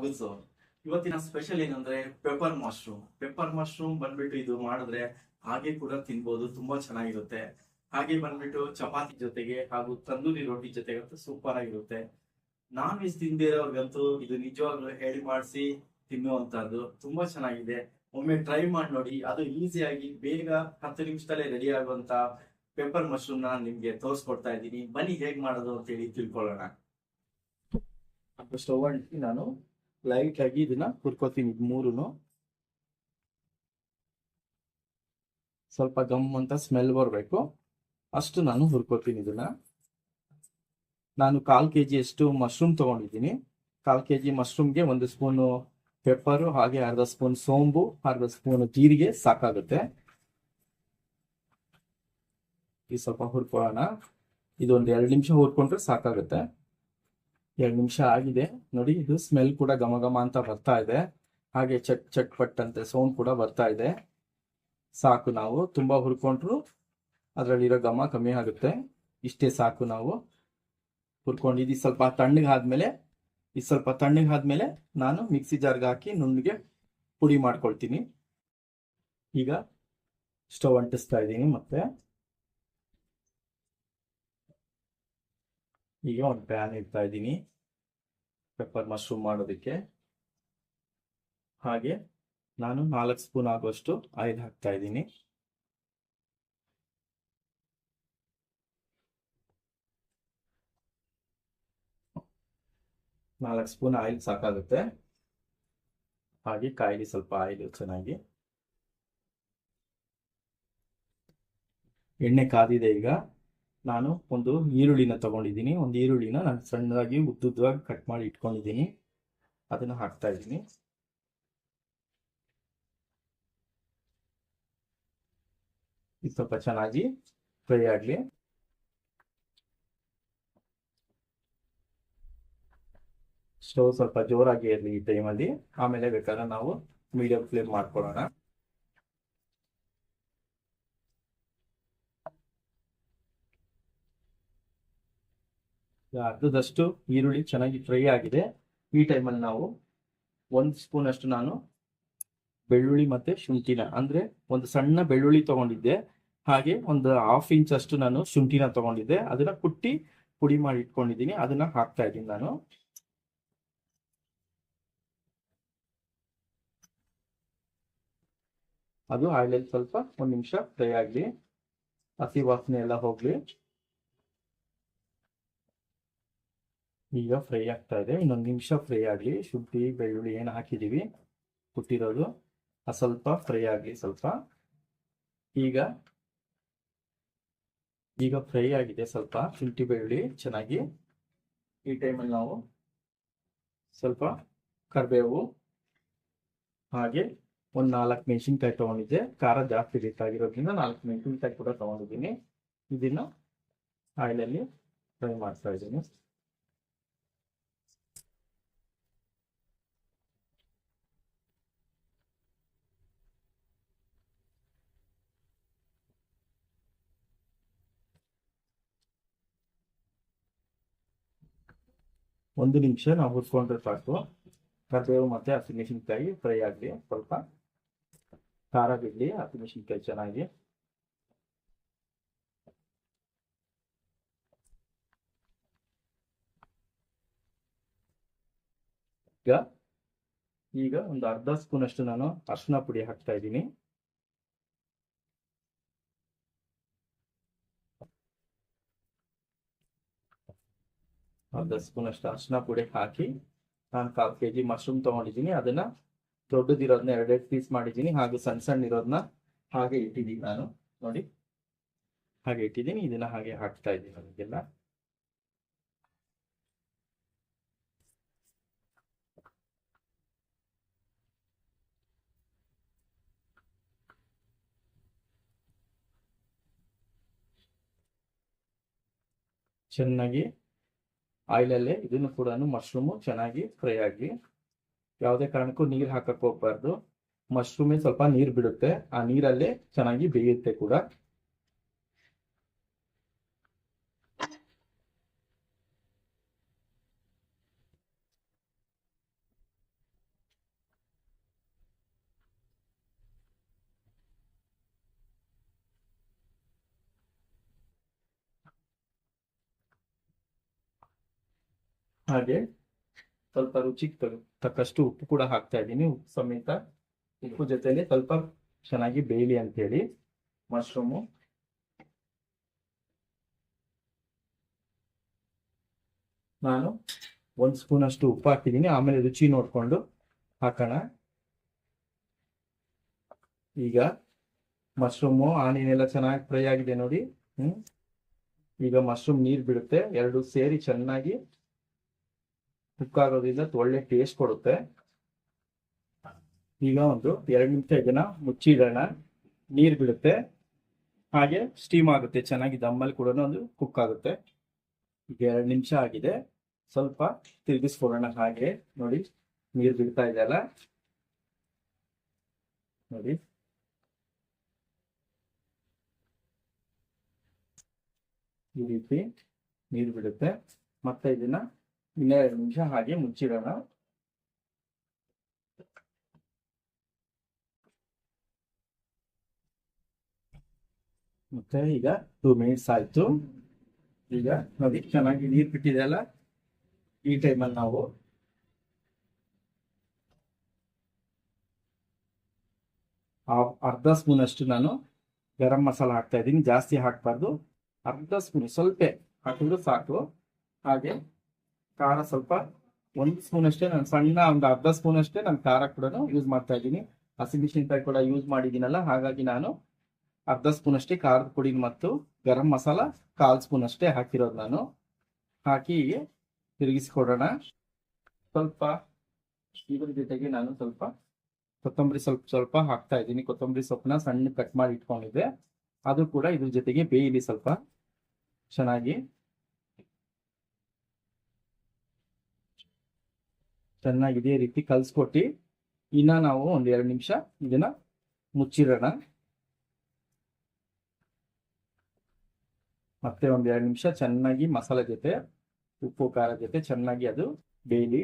ಮಗುಸು ಇವತ್ತಿನ ಸ್ಪೆಷಲ್ ಏನಂದ್ರೆ pepper mushroom pepper mushroom ಬಂದ್ಬಿಟ್ಟು ಇದು ಮಾಡಿದ್ರೆ ಹಾಗೆ ಕೂಡ ತಿನ್ಬೋದು, ತುಂಬಾ ಚೆನ್ನಾಗಿರುತ್ತೆ. ಹಾಗೆ ಬಂದ್ಬಿಟ್ಟು ಚಪಾತಿ ಜೊತೆಗೆ ಹಾಗೂ ತಂದೂರಿ ರೊಟ್ಟಿ ಜೊತೆಗೆ ಸೂಪರ್ ಆಗಿರುತ್ತೆ. ನಾನ್ ವೆಜ್ ತಿಂದಿರೋರ್ಗಂತೂ ಇದು ನಿಜವಾಗ್ಲೂ ಹೇಳಿ ಮಾಡಿಸಿ ತಿನ್ನುವಂತಹದ್ದು. ತುಂಬಾ ಚೆನ್ನಾಗಿದೆ. ಒಮ್ಮೆ ಟ್ರೈ ಮಾಡಿ ನೋಡಿ. ಅದು ಈಸಿಯಾಗಿ ಬೇಗ ಹತ್ತು ನಿಮಿಷದಲ್ಲೇ ರೆಡಿ ಆಗುವಂತ ಪೆಪ್ಪರ್ ಮಶ್ರೂಮ್ನ ನಿಮ್ಗೆ ತೋರಿಸ್ಕೊಡ್ತಾ ಇದ್ದೀನಿ. ಬನ್ನಿ ಹೇಗ್ ಮಾಡೋದು ಅಂತ ಹೇಳಿ ತಿಳ್ಕೊಳ್ಳೋಣ ಸ್ಟವ್ ನಾನು ಲೈಟ್ ಆಗಿ ಇದನ್ನ ಹುರ್ಕೋತೀನಿ ಮೂರುನು ಸ್ವಲ್ಪ ಗಮ್ ಅಂತ ಸ್ಮೆಲ್ ಬರಬೇಕು. ಅಷ್ಟು ನಾನು ಹುರ್ಕೋತೀನಿ ಇದನ್ನ. ನಾನು ಕಾಲ್ ಕೆ ಜಿ ಅಷ್ಟು ಮಶ್ರೂಮ್ ತಗೊಂಡಿದ್ದೀನಿ. ಕಾಲ್ ಕೆ ಜಿ ಮಶ್ರೂಮ್ಗೆ ಒಂದು ಸ್ಪೂನು ಪೆಪ್ಪರು ಹಾಗೆ ಅರ್ಧ ಸ್ಪೂನ್ ಸೋಂಬು, ಅರ್ಧ ಸ್ಪೂನ್ ಜೀರಿಗೆ ಸಾಕಾಗುತ್ತೆ. ಈ ಸ್ವಲ್ಪ ಹುರ್ಕೊಳ್ಳೋಣ. ಇದೊಂದು ಎರಡು ನಿಮಿಷ ಹುರ್ಕೊಂಡ್ರೆ ಸಾಕಾಗುತ್ತೆ. ಎರಡು ನಿಮಿಷ ಆಗಿದೆ. ನೋಡಿ, ಇದು ಸ್ಮೆಲ್ ಕೂಡ ಘಮ ಘಮ ಅಂತ ಬರ್ತಾ ಇದೆ. ಹಾಗೆ ಚಟ್ ಚಟ್ ಪಟ್ ಅಂತ ಸೌಂಡ್ ಕೂಡ ಬರ್ತಾ ಇದೆ. ಸಾಕು ನಾವು. ತುಂಬ ಹುರ್ಕೊಂಡ್ರು ಅದರಲ್ಲಿರೋ ಘಮ ಕಮ್ಮಿ ಆಗುತ್ತೆ. ಇಷ್ಟೇ ಸಾಕು ನಾವು. ಹುರ್ಕೊಂಡಿದ್ದು ಸ್ವಲ್ಪ ತಣ್ಣಗೆ ಆದ್ಮೇಲೆ, ಇದು ಸ್ವಲ್ಪ ತಣ್ಣಗೆ ಆದ್ಮೇಲೆ ನಾನು ಮಿಕ್ಸಿ ಜಾರ್ಗೆ ಹಾಕಿ ನುಣ್ಣಗೆ ಪುಡಿ ಮಾಡ್ಕೊಳ್ತೀನಿ. ಈಗ ಸ್ಟವ್ ಅಂಟಿಸ್ತಾ ಇದ್ದೀನಿ ಮತ್ತೆ. ಈಗ ಒಂದು ಪ್ಯಾನ್ ಇಡ್ತಾ ಇದ್ದೀನಿ. ಪೆಪ್ಪರ್ ಮಶ್ರೂಮ್ ಮಾಡೋದಕ್ಕೆ. ಹಾಗೆ ನಾನು ನಾಲ್ಕು ಸ್ಪೂನ್ ಆಗುವಷ್ಟು ಆಯಿಲ್ ಹಾಕ್ತಾ ಇದ್ದೀನಿ. ನಾಲ್ಕು ಸ್ಪೂನ್ ಆಯಿಲ್ ಸಾಕಾಗುತ್ತೆ. ಹಾಗೆ ಕಾಯಿಲಿ ಸ್ವಲ್ಪ ಆಯಿಲ್ ಚೆನ್ನಾಗಿ. ಎಣ್ಣೆ ಕಾದಿದೆ ಈಗ. ನಾನು ಒಂದು ಈರುಳ್ಳಿನ ತಗೊಂಡಿದ್ದೀನಿ. ಒಂದು ಈರುಳ್ಳಿನ ನಾನು ಸಣ್ಣದಾಗಿ ಉದ್ದುದ್ದವಾಗಿ ಕಟ್ ಮಾಡಿ ಇಟ್ಕೊಂಡಿದ್ದೀನಿ. ಅದನ್ನು ಹಾಕ್ತಾ ಇದ್ದೀನಿ. ಇದು ಸ್ವಲ್ಪ ಚೆನ್ನಾಗಿ ಫ್ರೈ ಆಗಲಿ. ಸ್ಟವ್ ಸ್ವಲ್ಪ ಜೋರಾಗಿ ಇರಲಿ ಈ ಟೈಮಲ್ಲಿ ಆಮೇಲೆ ಬೇಕಾದ್ರೆ ನಾವು ಮೀಡಿಯಂ ಫ್ಲೇಮ್ ಮಾಡ್ಕೊಳ್ಳೋಣ. ಅರ್ಧದಷ್ಟು ಈರುಳ್ಳಿ ಚೆನ್ನಾಗಿ ಫ್ರೈ ಆಗಿದೆ. ಈ ಟೈಮಲ್ಲಿ ನಾವು ಒಂದು ಸ್ಪೂನ್ ಅಷ್ಟು ನಾನು ಬೆಳ್ಳುಳ್ಳಿ ಮತ್ತೆ ಶುಂಠಿನ ಅಂದರೆ ಒಂದು ಸಣ್ಣ ಬೆಳ್ಳುಳ್ಳಿ ತಗೊಂಡಿದ್ದೆ. ಹಾಗೆ ಒಂದು ಹಾಫ್ ಇಂಚ್ ಅಷ್ಟು ನಾನು ಶುಂಠಿನ ತಗೊಂಡಿದ್ದೆ. ಅದನ್ನ ಕುಟ್ಟಿ ಪುಡಿ ಮಾಡಿ ಇಟ್ಕೊಂಡಿದ್ದೀನಿ. ಅದನ್ನ ಹಾಕ್ತಾ ಇದ್ದೀನಿ ನಾನು. ಅದು ಆಯಿಲಲ್ಲಿ ಸ್ವಲ್ಪ ಒಂದು ನಿಮಿಷ ಫ್ರೈ ಆಗಲಿ. ಹಸಿ ವಾಸನೆ ಎಲ್ಲ ಹೋಗ್ಲಿ. ಈಗ ಫ್ರೈ ಆಗ್ತಾ ಇದೆ. ಇನ್ನೊಂದು ನಿಮಿಷ ಫ್ರೈ ಆಗಲಿ. ಶುಂಠಿ, ಬೆಳ್ಳುಳ್ಳಿ ಏನು ಹಾಕಿದ್ದೀವಿ ಕುಟ್ಟಿರೋದು ಆ ಸ್ವಲ್ಪ ಫ್ರೈ ಆಗಲಿ ಸ್ವಲ್ಪ. ಈಗ ಈಗ ಫ್ರೈ ಆಗಿದೆ ಸ್ವಲ್ಪ. ಶುಂಠಿ, ಬೆಳ್ಳುಳ್ಳಿ ಚೆನ್ನಾಗಿ. ಈ ಟೈಮಲ್ಲಿ ನಾವು ಸ್ವಲ್ಪ ಕರಿಬೇವು ಹಾಗೆ ಒಂದು ನಾಲ್ಕು ಮೆಣಸಿನ್ಕಾಯಿ ತೊಗೊಂಡಿದ್ದೆ. ಖಾರ ಜಾಸ್ತಿ ಬೇಕಾಗಿರೋದ್ರಿಂದ ನಾಲ್ಕು ಮೆಣಸಿನ್ಕಾಯಿ ಕೂಡ ತೊಗೊಂಡಿದ್ದೀನಿ. ಇದನ್ನು ಆಯಿಲಲ್ಲಿ ಫ್ರೈ ಮಾಡ್ತಾ ಇದ್ದೀನಿ. ಒಂದು ನಿಮಿಷ ನಾವು ಹುರ್ಕೊಂಡ್ರೆ ಸಾಕು. ಕರಿಬೇವು ಮತ್ತೆ ಹಸಿಮೆಣಸಿನ್ಕಾಯಿ ಫ್ರೈ ಆಗಲಿ, ಸ್ವಲ್ಪ ಖಾರ ಬಿಡಲಿ ಹಸಿಮೆಣಸಿನ್ಕಾಯಿ ಚೆನ್ನಾಗಿ. ಈಗ ಈಗ ಒಂದು ಅರ್ಧ ಸ್ಪೂನ್ ಅಷ್ಟು ನಾನು ಅರಿಶಿನ ಪುಡಿ ಹಾಕ್ತಾ ಇದ್ದೀನಿ. ಅರ್ಧ ಸ್ಪೂನ್ ಅರಿಶಿನ ಹಾಕಿ ನಾನು ಕಾಲು ಕೆ ಜಿ ಮಶ್ರೂಮ್ ತೊಗೊಂಡಿದ್ದೀನಿ. ಅದನ್ನ ದೊಡ್ಡದಿರೋದನ್ನ ಎರಡೆರಡು ಪೀಸ್ ಮಾಡಿದ್ದೀನಿ. ಹಾಗೂ ಸಣ್ಣ ಸಣ್ಣ ಇರೋದನ್ನ ಹಾಗೆ ಇಟ್ಟಿದ್ದೀನಿ ನಾನು. ನೋಡಿ. ಹಾಗೆ ಇಟ್ಟಿದ್ದೀನಿ. ಇದನ್ನ ಹಾಗೆ ಹಾಕ್ತಾ ಇದ್ದೀನಿ ಅದಕ್ಕೆಲ್ಲ. ಚೆನ್ನಾಗಿ ಆಯಿಲಲ್ಲೇ ಇದನ್ನು ಕೂಡ ಮಶ್ರೂಮು ಚೆನ್ನಾಗಿ ಫ್ರೈ ಆಗಲಿ ಯಾವುದೇ ಕಾರಣಕ್ಕೂ ನೀರು ಹಾಕಕ್ಕೆ ಹೋಗ್ಬಾರ್ದು. ಮಶ್ರೂಮೇ ಸ್ವಲ್ಪ ನೀರು ಬಿಡುತ್ತೆ. ಆ ನೀರಲ್ಲೇ ಚೆನ್ನಾಗಿ ಬೇಯುತ್ತೆ ಕೂಡ. ಹಾಗೆ ಸ್ವಲ್ಪ ರುಚಿಗೆ ತಕ್ಕಷ್ಟು ಉಪ್ಪು ಕೂಡ ಹಾಕ್ತಾ ಇದ್ದೀನಿ. ಉಪ್ಪು ಸಮೇತ ಉಪ್ಪು ಜೊತೆಲಿ ಸ್ವಲ್ಪ ಚೆನ್ನಾಗಿ ಬೇಯಲಿ ಅಂತೇಳಿ ಮಶ್ರೂಮು. ನಾನು ಒಂದು ಸ್ಪೂನ್ ಅಷ್ಟು ಉಪ್ಪು ಹಾಕಿದ್ದೀನಿ. ಆಮೇಲೆ ರುಚಿ ನೋಡಿಕೊಂಡು ಹಾಕೋಣ. ಈಗ ಮಶ್ರೂಮು ಆನಿಯನ್ ಎಲ್ಲ ಚೆನ್ನಾಗಿ ಫ್ರೈ ಆಗಿದೆ ನೋಡಿ. ಹ್ಮ್. ಈಗ ಮಶ್ರೂಮ್ ನೀರು ಬಿಡುತ್ತೆ. ಎರಡು ಸೇರಿ ಚೆನ್ನಾಗಿ ಕುಕ್ ಆಗೋದ್ರಿಂದ ಒಳ್ಳೆ ಟೇಸ್ಟ್ ಕೊಡುತ್ತೆ. ಈಗ ಒಂದು ಎರಡು ನಿಮಿಷ ಇದನ್ನ ಮುಚ್ಚಿಡೋಣ. ನೀರು ಬಿಡುತ್ತೆ ಹಾಗೆ ಸ್ಟೀಮ್ ಆಗುತ್ತೆ, ಚೆನ್ನಾಗಿ ದಮ್ಮಲ್ಲಿ ಕೂಡ ಒಂದು ಕುಕ್ ಆಗುತ್ತೆ. ಈಗ ಎರಡು ನಿಮಿಷ ಆಗಿದೆ. ಸ್ವಲ್ಪ ತಿರುಗಿಸ್ಕೊಡೋಣ ಹಾಗೆ. ನೋಡಿ, ನೀರು ಬಿಡ್ತಾ ಇದೆ ಅಲ್ಲ? ನೋಡಿ. ಈ ರೀತಿ ನೀರು ಬಿಡುತ್ತೆ ಮತ್ತೆ ಇದನ್ನ ಇನ್ನೆರಡು ನಿಮಿಷ ಹಾಗೆ ಮುಚ್ಚಿಡೋಣ ಮತ್ತೆ ಈಗ ಟೂ ಮಿನಿಟ್ಸ್ ಆಯ್ತು ಈಗ ನೋಡಿ ಚೆನ್ನಾಗಿ ನೀರು ಬಿಟ್ಟಿದೆಯಲ್ಲ ಈ ಟೈಮಲ್ಲಿ ನಾವು ಅರ್ಧ ಸ್ಪೂನ್ ಅಷ್ಟು ನಾನು ಗರಂ ಮಸಾಲ ಹಾಕ್ತಾ ಇದ್ದೀನಿ. ಜಾಸ್ತಿ ಹಾಕ್ಬಾರ್ದು. ಅರ್ಧ ಸ್ಪೂನ್, ಸ್ವಲ್ಪ ಹಾಕಿದ್ರು ಸಾಕು. ಹಾಗೆ ಖಾರ ಸ್ವಲ್ಪ ಒಂದು ಸ್ಪೂನ್ ಅಷ್ಟೇ, ನಾನು ಸಣ್ಣ ಒಂದು ಅರ್ಧ ಸ್ಪೂನ್ ಅಷ್ಟೇ ನಾನು ಖಾರ ಕೂಡ ಯೂಸ್ ಮಾಡ್ತಾ ಇದ್ದೀನಿ. ಹಸಿಮೆಣಸಿನ್ಕಾಯಿ ಕೂಡ ಯೂಸ್ ಮಾಡಿದ್ದೀನಲ್ಲ, ಹಾಗಾಗಿ ನಾನು ಅರ್ಧ ಸ್ಪೂನ್ ಅಷ್ಟೇ ಖಾರದ ಪುಡಿ ಮತ್ತು ಗರಂ ಮಸಾಲ ಕಾಲ್ ಸ್ಪೂನ್ ಅಷ್ಟೇ ಹಾಕಿರೋದು ನಾನು. ಹಾಕಿ ತಿರುಗಿಸಿಕೊಡೋಣ. ಸ್ವಲ್ಪ ಇದ್ರ ಜೊತೆಗೆ ನಾನು ಸ್ವಲ್ಪ ಕೊತ್ತಂಬರಿ ಸ್ವಲ್ಪ ಸ್ವಲ್ಪ ಹಾಕ್ತಾ ಇದ್ದೀನಿ. ಕೊತ್ತಂಬರಿ ಸೊಪ್ಪನ್ನ ಸಣ್ಣ ಕಟ್ ಮಾಡಿ ಇಟ್ಕೊಂಡಿದ್ದೆ. ಅದು ಕೂಡ ಇದ್ರ ಜೊತೆಗೆ ಬೇಯಲಿ ಸ್ವಲ್ಪ ಚೆನ್ನಾಗಿ ಚೆನ್ನಾಗಿ ಇದೇ ರೀತಿ ಕಲ್ಸ್ಕೊಟ್ಟು, ಇನ್ನ ನಾವು ಒಂದ್ ಎರಡು ನಿಮಿಷ ಇದನ್ನ ಮುಚ್ಚಿರೋಣ. ಮತ್ತೆ ಒಂದ್ ಎರಡು ನಿಮಿಷ ಚೆನ್ನಾಗಿ ಮಸಾಲೆ ಜೊತೆ, ಉಪ್ಪು, ಖಾರ ಜೊತೆ ಚೆನ್ನಾಗಿ ಅದು ಬೇಯಲಿ.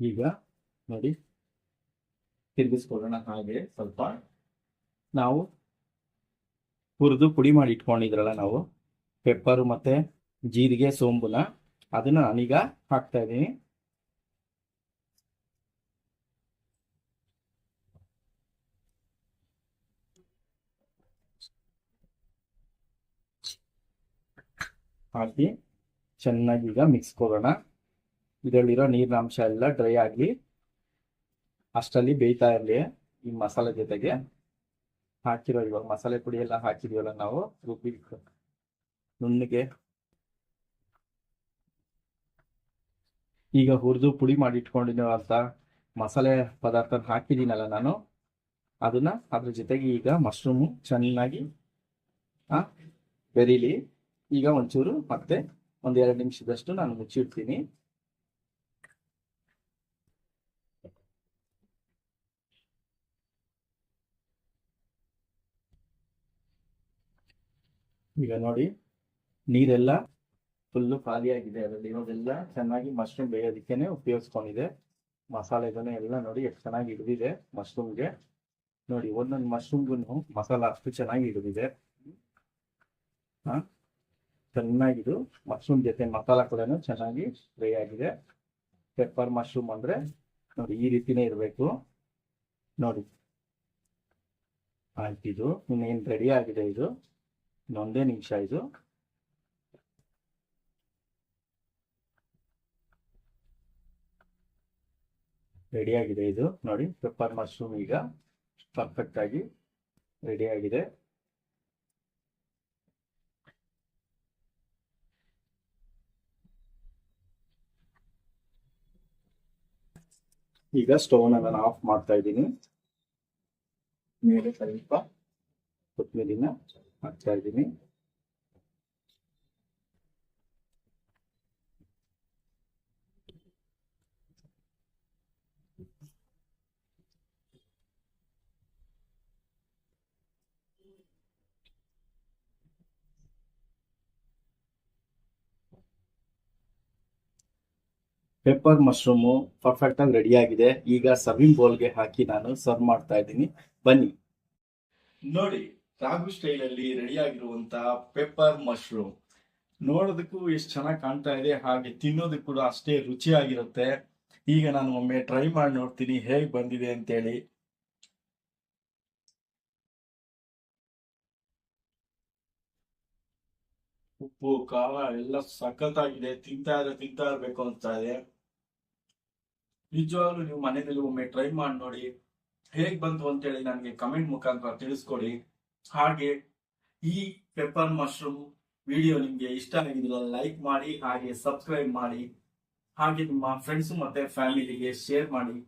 ಈಗ ನೋಡಿ, ತಿರುಗಿಸ್ಕೊಳ್ಳೋಣ ಹಾಗೆ ಸ್ವಲ್ಪ. ನಾವು ಹುರಿದು ಪುಡಿ ಮಾಡಿ ಇಟ್ಕೊಂಡಿದ್ರಲ್ಲ ನಾವು. ಪೆಪ್ಪರು ಮತ್ತೆ ಜೀರಿಗೆ, ಸೋಂಬುನ. ಅದನ್ನ ನಾನೀಗ ಹಾಕ್ತಾ ಇದ್ದೀನಿ. ಹಾಕಿ ಚೆನ್ನಾಗಿ ಈಗ ಮಿಕ್ಸ್ ಕೊಡೋಣ. ಇದರಲ್ಲಿರೋ ನೀರಿನ ಅಂಶ ಎಲ್ಲ ಡ್ರೈ ಆಗಲಿ ಅಷ್ಟರಲ್ಲಿ ಬೇಯ್ತಾ ಇರಲಿ ಈ ಮಸಾಲೆ ಜೊತೆಗೆ. ಹಾಕಿರೋ ಇವಾಗ ಮಸಾಲೆ ಪುಡಿ ಎಲ್ಲ ಹಾಕಿದೀವಲ್ಲ ನಾವು? ರುಬ್ಬಿ ನುಣ್ಣಗೆ. ಈಗ ಹುರಿದು ಪುಡಿ ಮಾಡಿ ಅಂತ ಮಸಾಲೆ ಪದಾರ್ಥ ಹಾಕಿದ್ದೀನಲ್ಲ ನಾನು. ಅದನ್ನ ಅದ್ರ ಜೊತೆಗೆ ಈಗ ಮಶ್ರೂಮು ಚೆನ್ನಾಗಿ, ಆ, ಬೆರೀಲಿ. ಈಗ ಒಂಚೂರು ಮತ್ತೆ ಒಂದ್ ಎರಡು ನಿಮಿಷದಷ್ಟು ನಾನು ಮುಚ್ಚಿಡ್ತೀನಿ. ಈಗ ನೋಡಿ, ನೀರೆಲ್ಲ ಫುಲ್ಲು ಖಾಲಿಯಾಗಿದೆ ಅದರಲ್ಲಿ ಇರೋದೆಲ್ಲ ಚೆನ್ನಾಗಿ ಮಶ್ರೂಮ್ ಬೇಯೋದಕ್ಕೇನೆ ಉಪಯೋಗಿಸ್ಕೊಂಡಿದೆ. ಮಸಾಲೆಗಳನ್ನ ಎಲ್ಲ ನೋಡಿ ಎಷ್ಟು ಚೆನ್ನಾಗಿ ಹಿಡಿದಿದೆ ಮಶ್ರೂಮ್ಗೆ ನೋಡಿ, ಒಂದೊಂದು ಮಶ್ರೂಮ್ಗೂ ಮಸಾಲ ಅಷ್ಟು ಚೆನ್ನಾಗಿ ಹಿಡಿದಿದೆ. ಚೆನ್ನಾಗಿದು ಮಶ್ರೂಮ್ ಜೊತೆ ಮಸಾಲ ಕೂಡ ಚೆನ್ನಾಗಿ ಫ್ರೈ ಆಗಿದೆ. ಪೆಪ್ಪರ್ ಮಶ್ರೂಮ್ ಅಂದ್ರೆ ನೋಡಿ, ಈ ರೀತಿನೇ ಇರಬೇಕು. ನೋಡಿ, ಆಯ್ತು ಇದು, ಇನ್ನೇನು ರೆಡಿ ಆಗಿದೆ ಇದು. ಇನ್ನೊಂದೇ ನಿಮಿಷ ಇದು ರೆಡಿ ಆಗಿದೆ ಇದು. ನೋಡಿ ಪೆಪ್ಪರ್ ಮಶ್ರೂಮ್ ಈಗ ಪರ್ಫೆಕ್ಟ್ ಆಗಿ ರೆಡಿ ಆಗಿದೆ. ಈಗ ಸ್ಟೋನ್ ನಾನು ಆಫ್ ಮಾಡ್ತಾ ಇದ್ದೀನಿ. ಮೇಲೆ ಸ್ವಲ್ಪ ಕೊತ್ತಂಬರಿನ ಹಾಕ್ತಾ ಇದ್ದೀನಿ. ಪೆಪ್ಪರ್ ಮಶ್ರೂಮು ಪರ್ಫೆಕ್ಟ್ ಆಗಿ ರೆಡಿ ಆಗಿದೆ. ಈಗ ಸರ್ವಿಂಗ್ ಬೌಲ್ಗೆ ಹಾಕಿ ನಾನು ಸರ್ವ್ ಮಾಡ್ತಾ ಇದ್ದೀನಿ. ಬನ್ನಿ. ನೋಡಿ ರಾಘು ಸ್ಟೈಲ್ ಅಲ್ಲಿ ರೆಡಿ ಆಗಿರುವಂತ ಪೆಪ್ಪರ್ ಮಶ್ರೂಮ್. ನೋಡೋದಕ್ಕೂ ಎಷ್ಟು ಚೆನ್ನಾಗಿ ಕಾಣ್ತಾ ಇದೆ, ಹಾಗೆ ತಿನ್ನೋದಕ್ಕೆ ಕೂಡ ಅಷ್ಟೇ ರುಚಿಯಾಗಿರುತ್ತೆ. ಈಗ ನಾನು ಒಮ್ಮೆ ಟ್ರೈ ಮಾಡಿ ನೋಡ್ತೀನಿ, ಹೇಗೆ ಬಂದಿದೆ ಅಂತೇಳಿ. ಉಪ್ಪು, ಖಾರ ಎಲ್ಲ ಸಖತ್ತಾಗಿದೆ, ತಿಂತಾ ಇದ್ರೆ ತಿಂತಾ ಇರಬೇಕು ಅಂತ ಇದೆ. ನಿಜವಾಗ್ಲೂ ನೀವು ಮನೆಯಲ್ಲಿ ಒಮ್ಮೆ ಟ್ರೈ ಮಾಡಿ ನೋಡಿ, ಹೇಗ್ ಬಂತು ಅಂತೇಳಿ ನನಗೆ ಕಮೆಂಟ್ ಮುಖಾಂತರ ತಿಳಿಸ್ಕೊಡಿ. ಹಾಗೆ ಈ ಪೆಪ್ಪರ್ ಮಶ್ರೂಮ್ ವಿಡಿಯೋ ನಿಮಗೆ ಇಷ್ಟ ಆಗಿದ್ರೆ ಲೈಕ್ ಮಾಡಿ, ಹಾಗೆ ಸಬ್ಸ್ಕ್ರೈಬ್ ಮಾಡಿ. ಹಾಗೆ ನಿಮ್ಮ ಫ್ರೆಂಡ್ಸ್ ಮತ್ತೆ ಫ್ಯಾಮಿಲಿಗೆ ಶೇರ್ ಮಾಡಿ.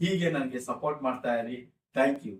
ಹೀಗೆ ನನಗೆ ಸಪೋರ್ಟ್ ಮಾಡ್ತಾ ಇರಿ. Thank you